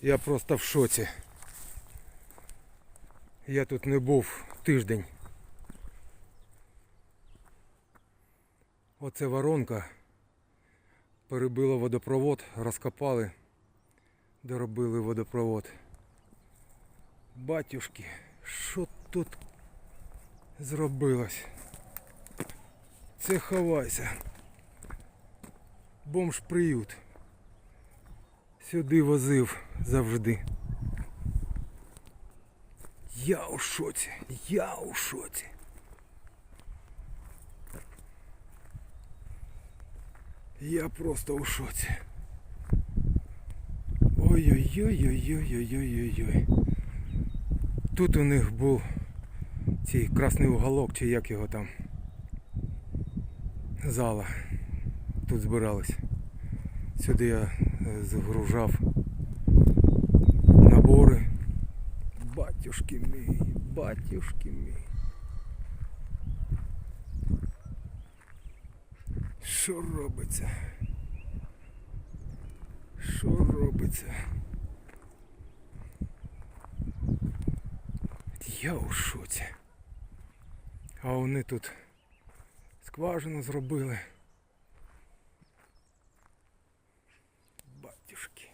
Я просто в шоці. Я тут не був тиждень. Оце воронка. Перебило водопровод, розкопали, доробили водопровод. Батюшки, що тут зробилось? Це ховайся. Бомж приют сюди возив завжди. Я у шоці, я у шоці. Я просто у шоці. Ой-ой-ой-ой-ой-ой-ой-ой. Тут у них був цей красний уголок, чи як його там. Зала. Тут збирались. Сюди я загружав набори. Батюшки мій, батюшки мій. Що робиться? Що робиться? Я у шоці. А вони тут скважину зробили. трішки.